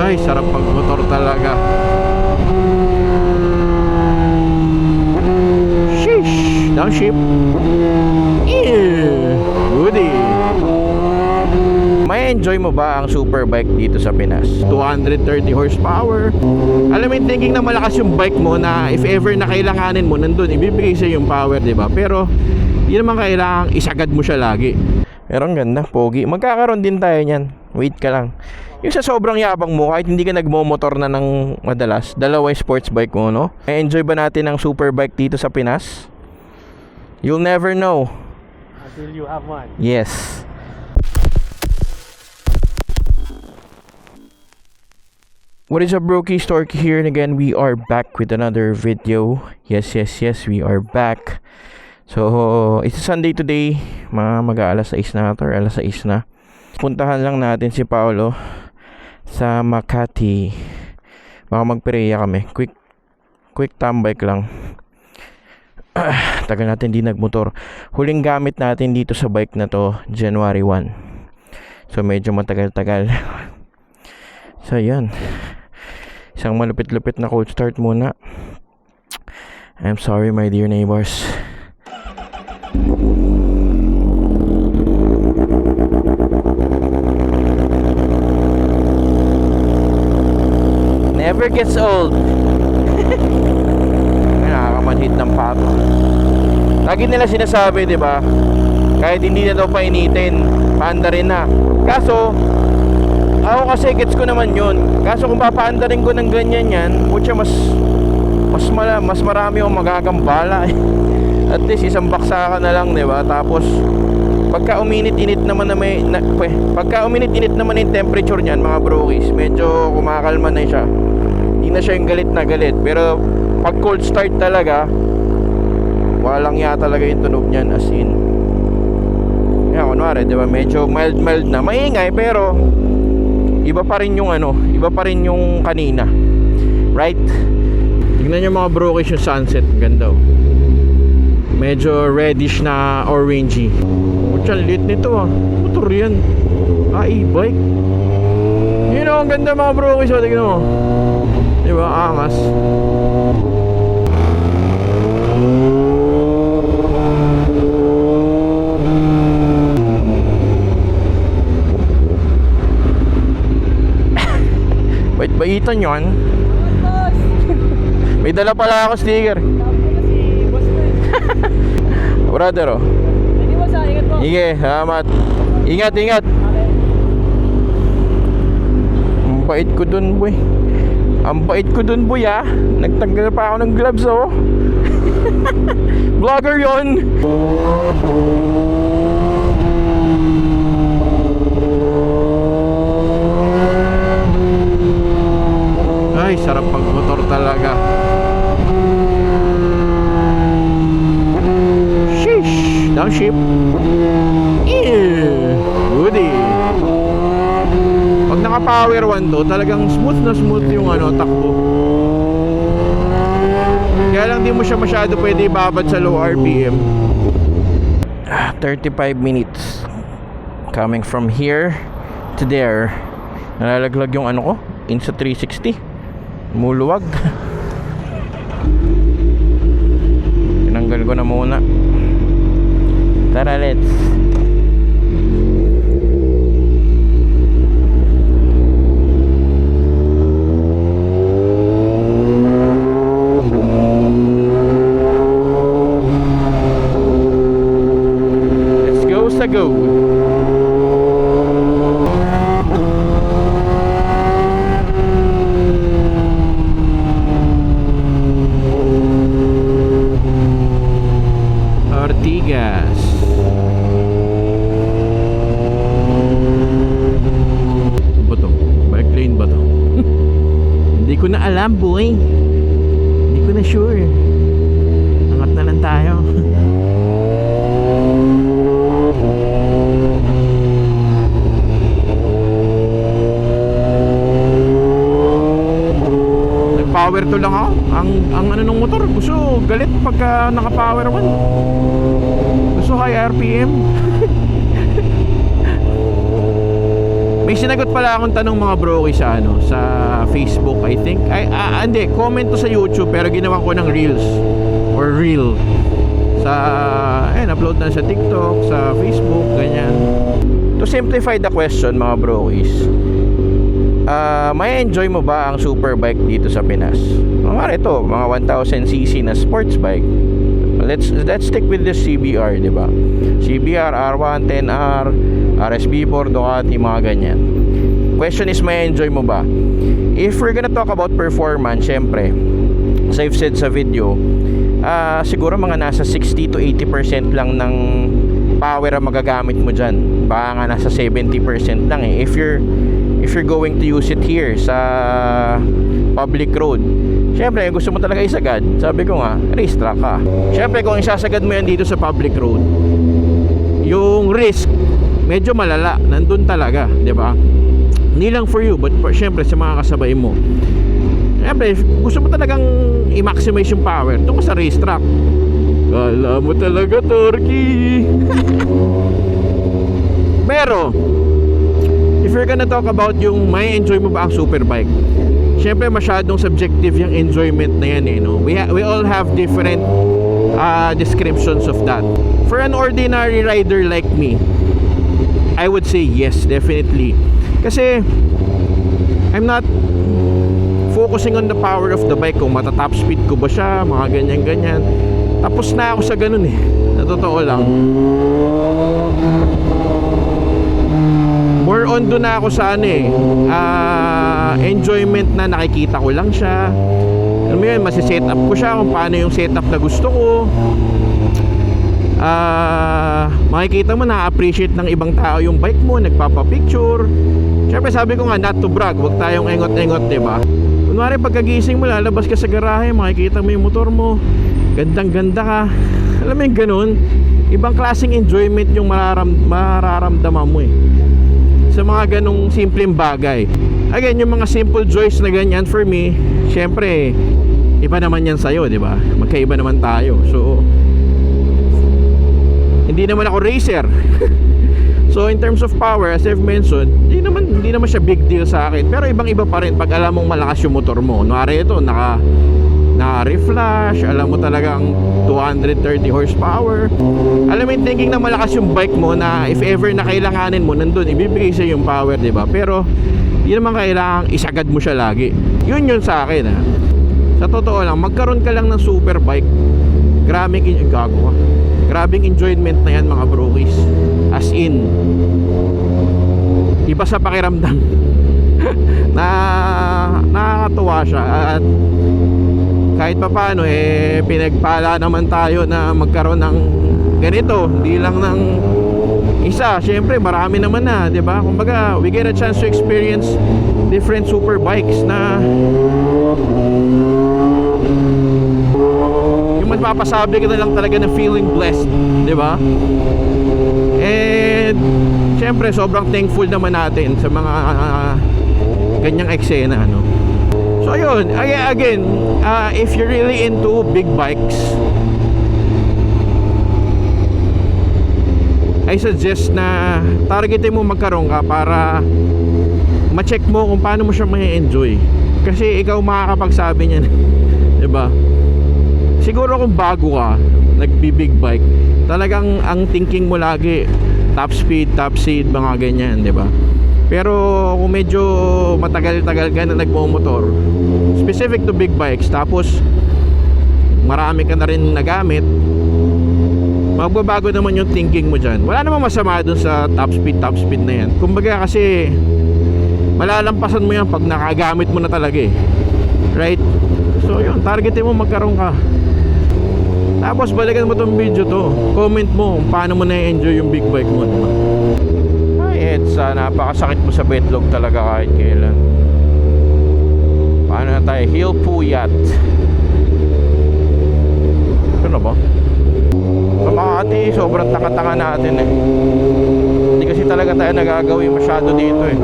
Ay, sarap magmotor talaga. Sheesh! Downshift. Yeah! Goody! May enjoy mo ba ang superbike dito sa Pinas? 230 horsepower. Alam mo yung thinking na malakas yung bike mo na if ever na kailanganin mo, nandun, ibibigay sa yung power, di ba? Pero, hindi naman kailangan isagad mo siya lagi. Pero ang ganda, pogi. Magkakaroon din tayo niyan. Wait ka lang. Yung sa sobrang yabang mo, kahit hindi ka nagmomotor na ng madalas, dalawa yung sports bike mo, no? enjoy ba natin ang superbike dito sa Pinas? You'll never know. Until you have one. Yes. What is up, Brokey Stork here, and again, we are back with another video. Yes, yes, yes, we are back. So, it's a Sunday today, mga mag alas 6 na ito, or alas 6 na. Puntahan lang natin si Paolo sa Makati. Baka magpereya kami. Quick, quick tambike lang. Tagal natin di nagmotor. Huling gamit natin dito sa bike na to, January 1. So, medyo matagal-tagal. so, yan. Isang malupit-lupit na cold start muna. I'm sorry, my dear neighbors. Never gets old. Nakakamanhit ng pato. Lagi nila sinasabi, di ba? Kahit hindi na daw painitin, paanda rin na. Kaso, ako kasi gets ko naman yun. Kaso kung papaanda rin ko ng ganyan yan, putya mas mas mala, mas marami akong magagambala. At least isang baksa ka na lang, di ba? Tapos pagka uminit-init naman na may na, pagka uminit-init naman yung temperature niyan, mga brokies, medyo kumakalma na siya. Hindi na siya yung galit na galit. Pero pag cold start talaga, walang ya talaga yung tunog niyan as in. Yan, kunwari, di ba? Medyo mild-mild na. Maingay, pero iba pa rin yung ano, iba pa rin yung kanina. Right? Tignan nyo mga brokies yung sunset. Ganda oh. Medyo reddish na orangey. Tiyan, lit nito ah. Motor yan. Ah, e-bike. Yun oh, ang ganda mga brokies. Oh, tignan mo. Di ba? Angas. Wait, baitan yun. May dala pala ako sticker. Brother oh. Sige, salamat. Ingat, ingat. Ang bait ko dun, boy. Ang bait ko dun, boy, ah. Nagtanggal pa ako ng gloves, oh. Vlogger yon. Ay, sarap magmotor talaga. Sheesh! Downshift. Yeah! Goody! Naka-power one to, talagang smooth na smooth yung ano, takbo. Kaya lang di mo siya masyado pwede ibabad sa low RPM. Ah, 35 minutes. Coming from here to there. Nalalaglag yung ano ko, Insa 360. Muluwag. Tinanggal ko na muna. Tara. Let's go sa go. Ortigas. Ano ba to? Bike lane ba to? Hindi ko na alam, boy. Hindi ko na sure. Angat na lang tayo. Nag-power to lang ako. Ang ang ano ng motor, gusto galit pagka naka-power one. Gusto high RPM. May sinagot pala akong tanong mga broki sa ano, sa Facebook, I think. Ay, ah, hindi, comment to sa YouTube pero ginawa ko ng Reels or Reel. Sa, ayun, upload na sa TikTok, sa Facebook, ganyan. To simplify the question mga brokies, ah may enjoy mo ba ang superbike dito sa Pinas? Mga ito, mga 1000cc na sports bike. Let's let's stick with this CBR, 'di ba? CBR R1 10R, RSB4 Ducati mga ganyan. Question is may enjoy mo ba? If we're gonna talk about performance, syempre, as I've said sa video, ah siguro mga nasa 60 to 80% lang ng power ang magagamit mo dyan. Baka nga nasa 70% lang eh. If you're if you're going to use it here sa public road, syempre gusto mo talaga isagad. Sabi ko nga, racetrack ka. Syempre kung isasagad mo yan dito sa public road, yung risk medyo malala. Nandun talaga, di ba? Hindi lang for you, but syempre sa mga kasabay mo. Siyempre, gusto mo talagang i-maximize yung power. Ka sa racetrack. Kala mo talaga, Torky. Pero, if you're gonna talk about yung may enjoy mo ba ang superbike, syempre masyadong subjective yung enjoyment na yan eh, no? We, we all have different uh, descriptions of that. For an ordinary rider like me, I would say yes, definitely. Kasi, I'm not focusing on the power of the bike kung matatop speed ko ba siya, mga ganyan-ganyan. Tapos na ako sa ganun eh. Na totoo lang. More on doon na ako sa ano eh. ah, enjoyment na nakikita ko lang siya. Alam mo yun, masiset up ko siya kung paano yung setup na gusto ko. Ah, makikita mo na-appreciate ng ibang tao yung bike mo, nagpapa-picture. Siyempre sabi ko nga, not to brag, huwag tayong engot-engot, 'di ba? Kunwari pagkagising mo, lalabas ka sa garahe, makikita mo yung motor mo, gandang-ganda ka. Alam mo yung ganun, ibang klaseng enjoyment yung mararam, mararamdaman mo eh. Sa mga ganong simpleng bagay. Again, yung mga simple joys na ganyan for me, syempre, iba naman yan sa'yo, di ba? Magkaiba naman tayo. So, naman ako racer. so in terms of power, as I've mentioned, hindi naman hindi naman siya big deal sa akin. Pero ibang-iba pa rin pag alam mong malakas yung motor mo. Kunwari ito, naka na reflash, alam mo talagang 230 horsepower. Alam mo yung thinking na malakas yung bike mo na if ever na kailanganin mo, nandun, ibibigay sa yung power, di ba? Pero, hindi naman kailangang isagad mo siya lagi. Yun yun sa akin, ha. Sa totoo lang, magkaroon ka lang ng super bike, grabing, in- gago ka. Grabing enjoyment na yan mga brokies. As in, iba sa pakiramdam. na nakakatuwa siya at kahit pa paano eh pinagpala naman tayo na magkaroon ng ganito hindi lang ng isa syempre marami naman na 'di ba kumbaga we get a chance to experience different super bikes na yung magpapasabi ka na lang talaga na feeling blessed 'di ba and syempre sobrang thankful naman natin sa mga ah, ganyang eksena ano So ayun, Ay- again, uh, if you're really into big bikes, I suggest na targetin mo magkaroon ka para ma-check mo kung paano mo siya may enjoy. Kasi ikaw makakapagsabi niyan, 'di ba? Siguro kung bago ka, nagbi-big bike, talagang ang thinking mo lagi top speed, top seat, mga ganyan, 'di ba? Pero kung medyo matagal-tagal ka na nagmo-motor, specific to big bikes, tapos marami ka na rin nagamit, magbabago naman yung thinking mo dyan. Wala namang masama dun sa top speed, top speed na yan. Kumbaga kasi malalampasan mo yan pag nakagamit mo na talaga eh. Right? So yun, targetin mo magkaroon ka. Tapos balikan mo tong video to. Comment mo paano mo na-enjoy yung big bike mo. Diba? Ay, Edsa, napakasakit mo sa betlog talaga kahit kailan. Paano na tayo? Hill Puyat. Ito na ba? Sa Makati, sobrang taka-taka natin eh. Hindi kasi talaga tayo nagagawin masyado dito eh.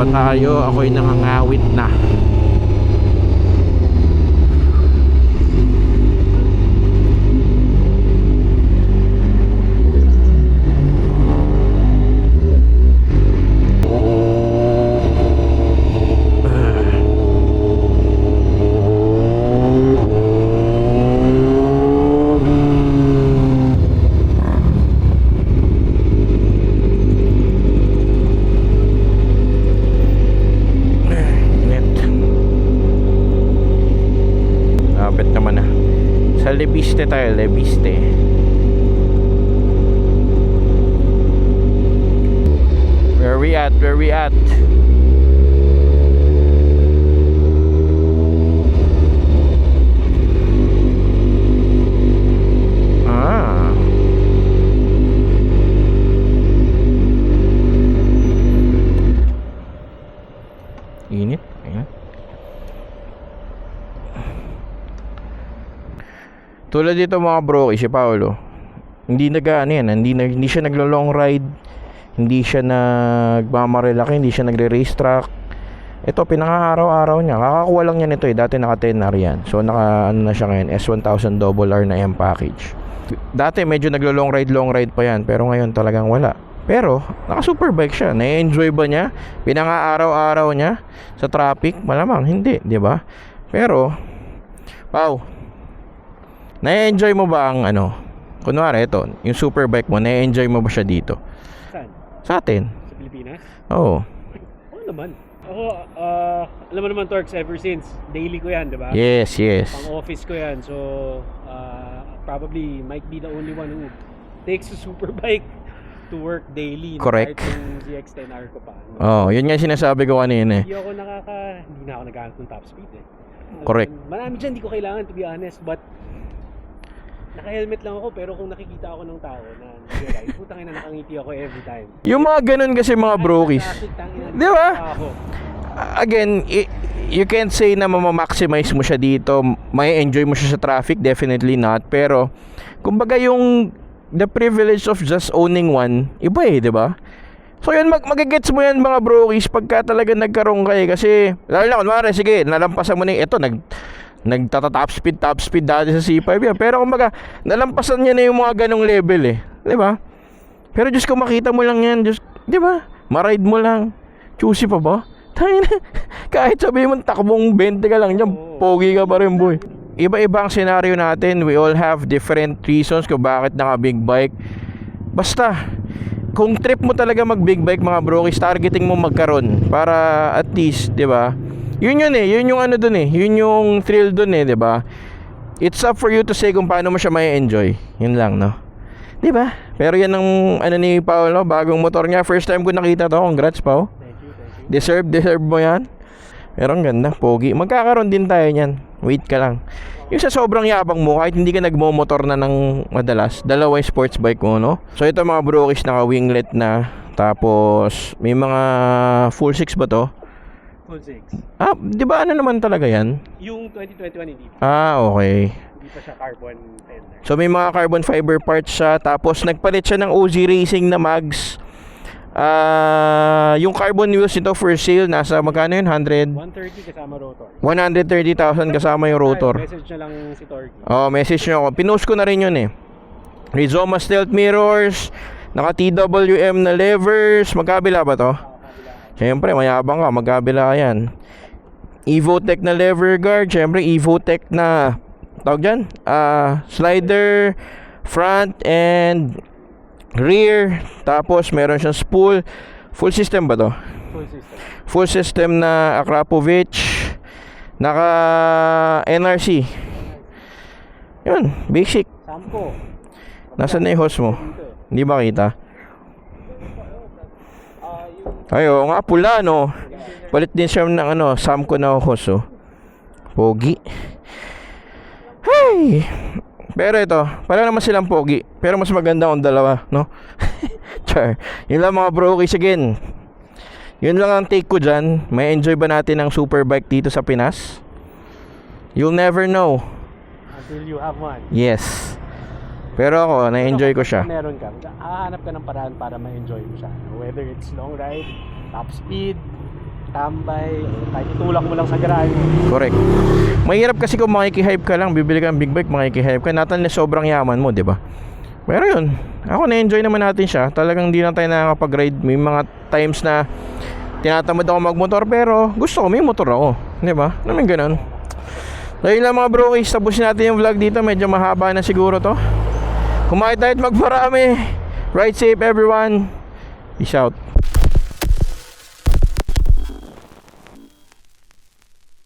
ba tayo? Ako'y nangangawit na. Net. Lapit naman na. Sa Lebiste tayo, Lebiste. Where we at? Where we at? Ah. Init. Ayan. Tulad dito mga bro, si Paolo. Hindi nag ano yan, hindi, hindi siya naglo long ride. Hindi siya nagmamarilaki, hindi siya nagre-race track. Ito, pinaka-araw-araw niya. Kakakuha lang niya nito eh. Dati naka 10 r yan. So, naka ano na siya ngayon, S1000 double R na M package. Dati medyo naglo long ride, long ride pa yan. Pero ngayon talagang wala. Pero, naka superbike siya. Na-enjoy ba niya? Pinaka-araw-araw niya sa traffic? Malamang, hindi, di ba? Pero, Pau, na-enjoy mo ba ang ano? Kunwari, ito, yung superbike mo, na-enjoy mo ba siya dito? Sa atin? Sa Pilipinas? Oo. Oo naman. Ako, ah, alam mo naman Torx, ever since, daily ko yan, di ba? Yes, yes. Pang office ko yan. So, ah, probably might be the only one who takes a super bike to work daily. Correct. Kahit yung ZX-10R ko pa. no? Oh, yun nga sinasabi ko kanina eh. Hindi ako nakaka... Hindi na ako naghahanap ng top speed eh. Correct. Marami dyan, hindi ko kailangan to be honest. But, naka-helmet lang ako pero kung nakikita ako ng tao na nag-ride, putang ina nakangiti ako every time. Yung mga ganun kasi mga brokies. Di ba? Again, you can't say na mamamaximize mo siya dito. May enjoy mo siya sa traffic, definitely not. Pero, kumbaga yung the privilege of just owning one, iba eh, di ba? So yun, mag magigets mo yan mga brokies pagka talaga nagkaroon kayo kasi, lalo na kunwari, sige, nalampasan mo na yung, eto, nag, nagtata top speed, top speed dati sa C5 yan. Pero kumbaga, nalampasan niya na yung mga ganong level eh. Di ba? Pero Diyos ko, makita mo lang yan. Diyos, di ba? Ma-ride mo lang. Choosy pa ba? Tayo na. Kahit sabihin mo, takbong 20 ka lang dyan, pogi ka pa rin, boy. Iba-iba ang senaryo natin. We all have different reasons kung bakit naka big bike. Basta, kung trip mo talaga mag big bike mga bro, is targeting mo magkaroon para at least, 'di ba? Yun yun eh, yun yung ano dun eh, yun yung thrill dun eh, 'di ba? It's up for you to say kung paano mo siya may enjoy. Yun lang, no? 'Di ba? Pero yan ang ano ni Paolo, bagong motor niya. First time ko nakita to. Congrats, Pao. Thank you, thank you. Deserve, deserve mo yan. Pero ang ganda, pogi. Magkakaroon din tayo niyan. Wait ka lang. Yung sa sobrang yabang mo, kahit hindi ka nagmo-motor na ng madalas, dalawa yung sports bike mo, no? So ito mga brokis, naka-winglet na. Tapos, may mga full six ba to? Full 6. Ah, di ba ano naman talaga yan? Yung 2021 hindi. Ah, okay. Hindi pa siya carbon fender. So may mga carbon fiber parts siya. Tapos nagpalit siya ng OZ Racing na mags. Ah, yung carbon wheels nito for sale nasa magkano yun? 100 130 kasama rotor. 130,000 kasama yung rotor. Ay, message na lang si Torky. Oh, message nyo ako. Pinost ko na rin yun eh. Rizoma stealth mirrors, naka TWM na levers. Magkabila ba to? Siyempre, mayabang ka. Magkabila ka yan. Evotech na lever guard. Siyempre, Evotech na tawag dyan? Ah, slider, front and rear. Tapos, meron siyang spool. Full system ba to? Full system. Full system na Akrapovich. Naka NRC. Yun, basic. Sampo. Nasaan na yung hose mo? Eh. Hindi ba kita? Ay, oo nga, pula, no? Palit din siya ng ano, Samco na hose, oh. Pogi. Hey! Pero ito, para naman silang pogi. Pero mas maganda ang dalawa, no? Char. Yun lang mga brokies again. Yun lang ang take ko dyan. May enjoy ba natin ang superbike dito sa Pinas? You'll never know. until you have one. Yes. Pero ako, na-enjoy ko siya. Meron ka, hahanap ka ng paraan para ma-enjoy mo siya. Whether it's long ride, top speed, tambay, kahit itulak mo lang sa garahe mo. Correct. Mahirap kasi kung makikihype ka lang, bibili ka ng big bike, makikihype ka. Natal na sobrang yaman mo, di ba? Pero yun, ako na-enjoy naman natin siya. Talagang di na tayo nakakapag-ride. May mga times na tinatamad ako magmotor pero gusto ko, may motor ako. Di ba? Namin ganun. So yun lang mga bro. Tapusin natin yung vlog dito. Medyo mahaba na siguro to. Kumain tayo at magparami. Ride safe everyone. Peace out.